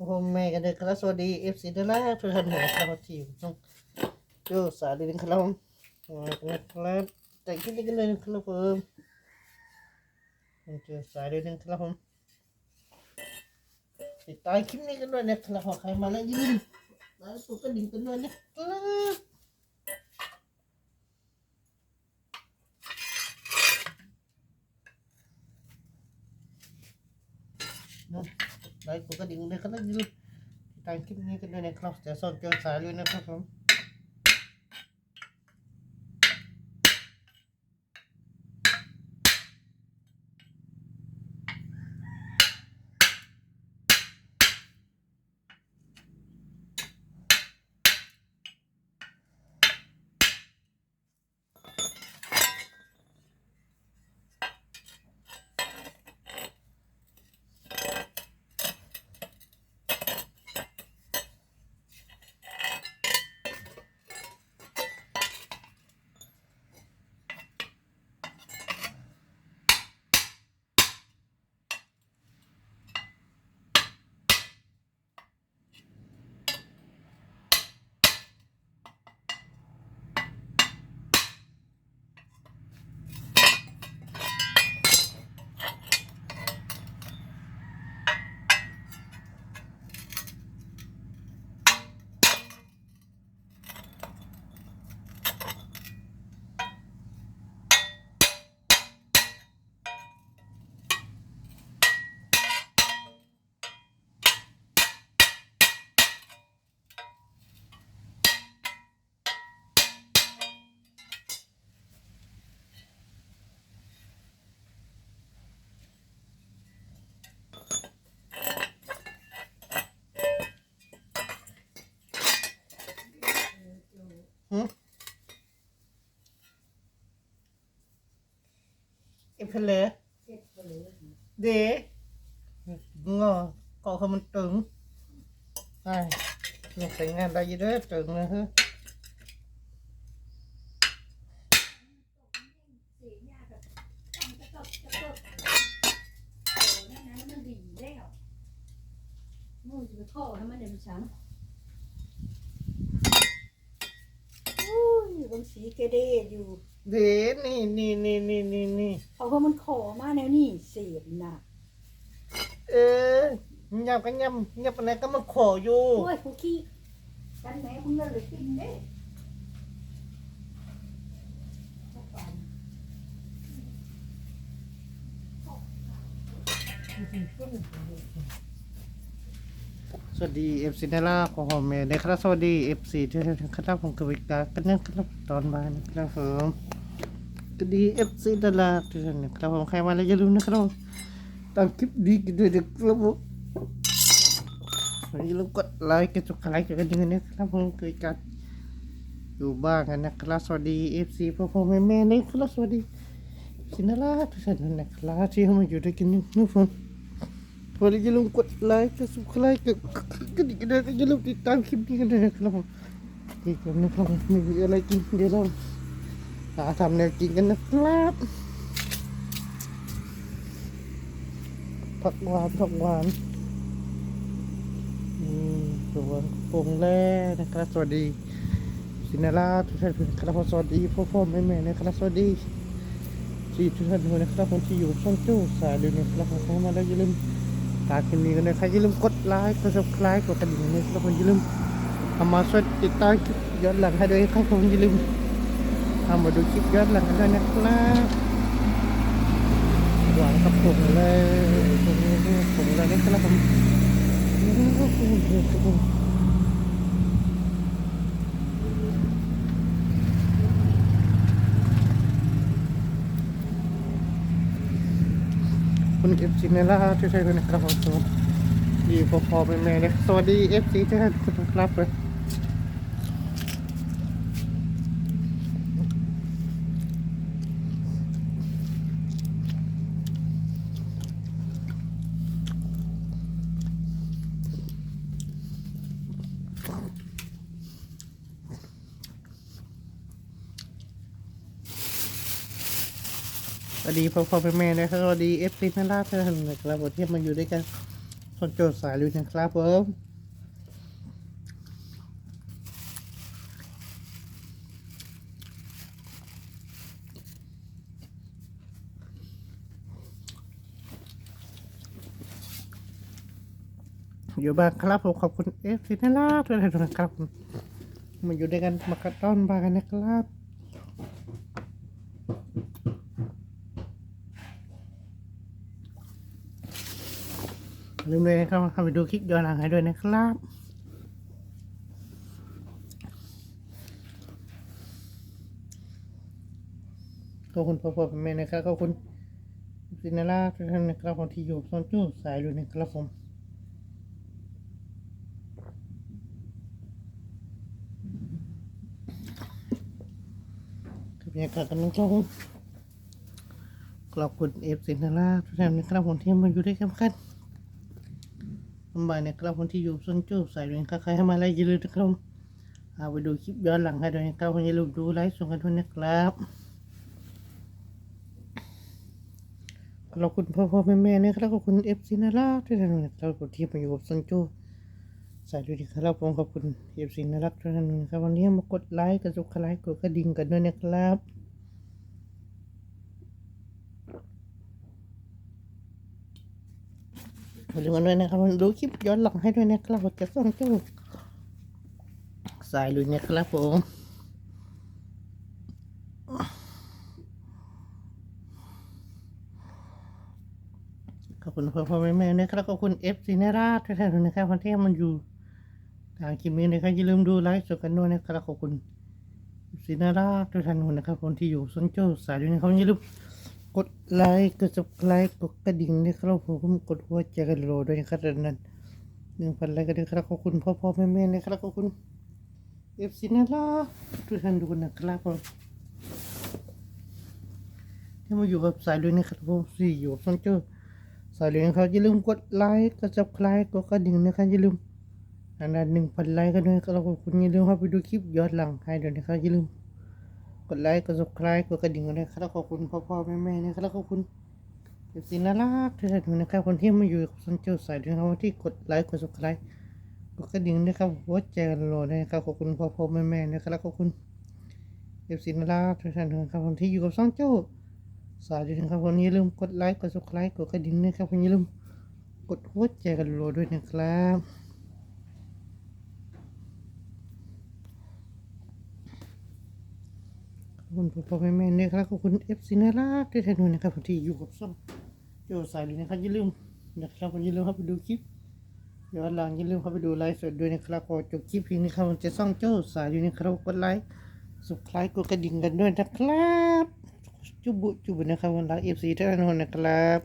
โอ้โหแม่กันเด็กครับสวัสดีเอฟซีด้วยนะเพื่อนหัวคารับทีมต้องโยสาดีนะครับมากันนะครับแต่งคลิปนี้กันเลยนะครับผมเจอสายเลยนะครับผมติดตามคลิปนี้กันด้วยนะครับใครมาแล้วยิ้มแล้วกดกระดิ่งกันด้วยนะครับเนาะ ไลค์กดกระดิ่งเลยครับอย่าลืมติดตามคลิปนี้กันด้วยนะครับจะสอนเกี่ยวสายเลยนะครับผมหึ เอฟเพลย์เดงอเกาะเขามันตึงไอ้เนี่ใส่งานได้อยี่เด้อตึงนะฮะ เสียยากแบบต้องจะตบจะตบโอ้นั่นนะมันดีแล้วมือจะไปข้อให้มันเดี๋ยวมันช้ำอุ้ยบา งสีกระเดดอยู่เดนี่นี่นี่นี่นี่นี่เพราะว่ามันขอมาแนวนี่เสียบน่ะ เออยับกันยับยับอะไรก็มาขออยู่โอ้ยคุกกี้กันแม่คุณเลิกเลยกินเด้เข้าไปส วัสดีเอฟซีเนาราของผมเมย์นะครับสวัสดีเอฟซีที่ทั้งคณะผมกวิกากันนะครับตอนบ่ายนะครับผมสวัสดีเอฟซีเนาราทุกท่านนะครับผมใครมาแล้วอย่าลืมนะครับตามคลิปดีกันด้วยนะครับผมอย่าลืมกดไลค์กันจุกไลค์กันยังนะครับผมเคยกันอยู่บ้างกันนะครับสวัสดีเอฟซีพ่อพ่อแม่แม่นะครับสวัสดีซินาราทุกท่านนะครับที่เข้ามาอยู่ด้วยกันนะครับผม พอดีอย่าลืมกดไลค์กดซับสไครต์กดกระดิ่งกันด้วยอย่าลืมติดตามคลิปนี้กันด้วยนะครับผมนี่กันนะครับมีอะไรกินเดี๋ยวเราหาทำแนวกินกันนะครับผักหวานผักหวานนี่ตัวปงแร่นะครับสวัสดีสินาราทุกท่านครับสวัสดีพ่อพ่อแม่แม่นะครับสวัสดีที่ทุกท่านด้วยนะครับคนที่อยู่ช่องจู้สายเดือนะครับเข้ามาแล้วอย่าลืม ตามคลิปนี้กันนะครับอย่าลืมกดไลค์กด subscribe กดกระดิ่งนะครับผมอย่าลืมทำมาช่วยติดตามคลิปย้อนหลังให้ด้วยครับผมอย่าลืมทำมาดูคลิปย้อนหลังกันด้วยนะครับหวานกับผมเลยผมผมเลยนะครับผม คุณเอฟซีเนล่าช่วยๆด้วยนะครับผมดีพอๆแม่ๆเลยสวัสดีเอฟซีทุกท่านครับเลย สวัสดีพ่อๆแม่ๆนะครับสวัสดีเอฟซีเนล่าทุกท่านนะครับวันที่มาอยู่ด้วยกันสนโจ้สายลุยนะครับผมอยู่บ้านครับผมขอบคุณเอฟซีน่ารักด้วยนะครับมมาอยู่ด้วยกันมากระต้อนบ้านกันนะครับ ลืมเลยนะครับเข้าไปดูคลิปย้อนหลังให้ด้วยนะครับขอบคุณพ่อพ่อแม่นะครับขอบคุณสินาราทุกท่านนะครับคนที่อยู่ซอนจู้สายดูนะครับผมกับบรรยากาศกันนะครับผมขอบคุณเอฟสินาราทุกท่านนะครับผมที่มาอยู่ด้วยกัน ลำบากนะครับคนที่อยู่ส้นจูบใส่ด้วยนะครับใครให้มาไล่อย่าลืมนะครับเอาไปดูคลิปย้อนหลังให้ด้วยนะครับคนอย่าลืมดูไลฟ์ส่งกันด้วยนะครับขอบคุณพ่อพ่อแม่แม่นะครับขอบคุณเอฟซีนาราทุกท่านนะครับคนที่มาอยู่กับส้นจูบใส่ด้วยนะครับผมขอบคุณเอฟซีนารักทุกท่านนะครับ วันนี้มากดไลค์กดซุกไลค์กดกระดิ่งกันด้วยนะครับ อย่าลืมกันด้วยนะครับดูคลิปย้อนหลังให้ด้วยนะครับว่าจะส้นจูบสายลุยนะครับผมขอบคุณพ่อพ่อแม่แม่นะครับขอบคุณเอฟซีนาราทุกท่านนะครับวันที่มันอยู่ทางคลิปนี้นะครับอย่าลืมดูไลฟ์สดกันด้วยนะครับขอบคุณซีนาราทุกท่านนะครับคนที่อยู่ส้นจูบสายลุยนะครับอย่าลืม กดไลค์กด subscribe กดกระดิ่งนะครับผมกดหัวใจกันโลด้วยนะครับดังนั้นหนึ่งพันไลค์กันด้วยครับขอบคุณพ่อพ่อแม่แม่นะครับขอบคุณเอฟซีน่ารักทุกท่านดูนะครับผมที่มาอยู่กับสายด้วยนะครับผมสี่อยู่ซอนเจอสายด้วยนะครับอย่าลืมกดไลค์กด subscribe กดกระดิ่งนะครับอย่าลืมอันนั้นหนึ่งพันไลค์กันด้วยครับขอบคุณอย่าลืมเข้าไปดูคลิปย้อนหลังให้ด้วยนะครับอย่าลืม กดไลค์กด subscribe กดกระดิ่งกันด้วยครับขอบคุณพ่อพ่อแม่แม่นะครับขอบคุณเอฟซีน่ารักทุกท่านนะครับคนที่มาอยู่กับซันเจ้าสายด้วยครับที่กดไลค์กด subscribe กดกระดิ่งนะครับหัวใจกันโหลดนะครับขอบคุณพ่อพ่อแม่แม่นะครับขอบคุณเอฟซีน่ารักทุกท่านนะครับคนที่อยู่กับซันเจ้าสายด้วยนะครับคนนี้ลืมกดไลค์กด subscribe กดกระดิ่งนะครับคนอย่าลืมกดหัวใจกันโหลดด้วยนะครับ ขอบ คุณพ่อพ่อแม่แม่ยครับขอบคุณเอฟซีน่ารักที่ท่านด้วยนะครับที่อยู่กับส้มโยสายเลยนะครับอย่าลืมนะครับอย่าลืมครับไปดูคลิปย้อนหลังอย่าลืมเข้าไปดูไลฟ์สดด้วยนะครับพอจบคลิปเพียงนี้ครับจะซ่องโจ้สายอยู่นะครับกดไลค์สุดท้ายกดกระดิ่งกันด้วยนะครับ จุบุจุบุนะครับวันรักเอฟซีท่านนนะครับ